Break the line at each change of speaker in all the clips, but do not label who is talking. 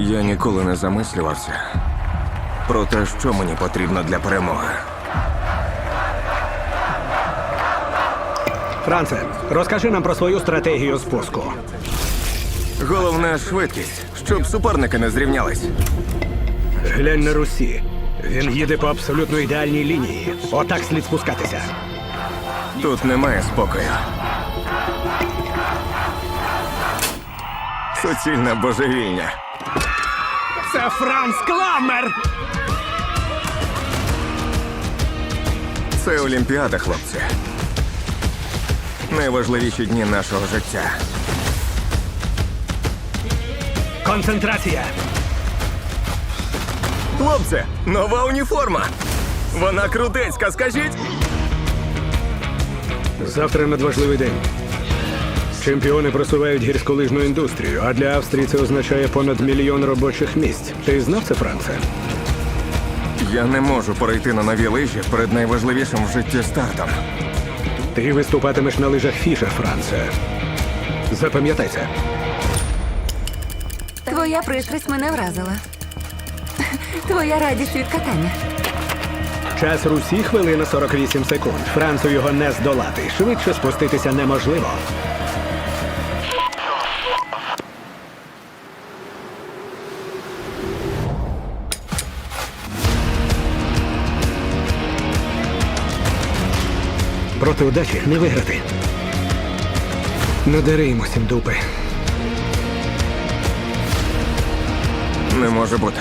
Я ніколи не замислювався про те, що мені потрібно для перемоги.
Франце, розкажи нам про свою стратегію спуску.
Головне швидкість, щоб суперники не зрівнялись.
Глянь на Русі. Він їде по абсолютно ідеальній лінії. Отак слід спускатися.
Тут немає спокою. Суцільне божевільня.
Це Франц Кламер!
Це Олімпіада, хлопці. Найважливіші дні нашого життя.
Концентрація!
Хлопці, нова уніформа. Вона крутецька, скажіть.
Завтра надважливий день. Чемпіони просувають гірськолижну індустрію, а для Австрії це означає понад мільйон робочих місць. Ти знав це, Франце?
Я не можу перейти на нові лижі перед найважливішим в житті стартом.
Ти виступатимеш на лижах Фішер, Франце. Запам'ятай це.
Твоя пристрасть мене вразила. Твоя радість від катання.
Час Русі хвилина 48 секунд. Францу його не здолати. Швидше спуститися неможливо. Проти удачі не виграти. Надари йому дупи.
Не може бути.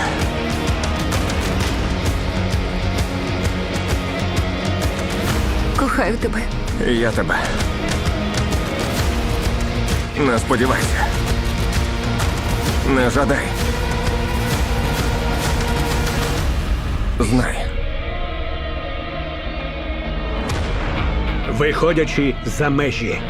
Кохаю тебе.
І я тебе. Не сподівайся. Не жадай. Знай.
Виходячи за межі.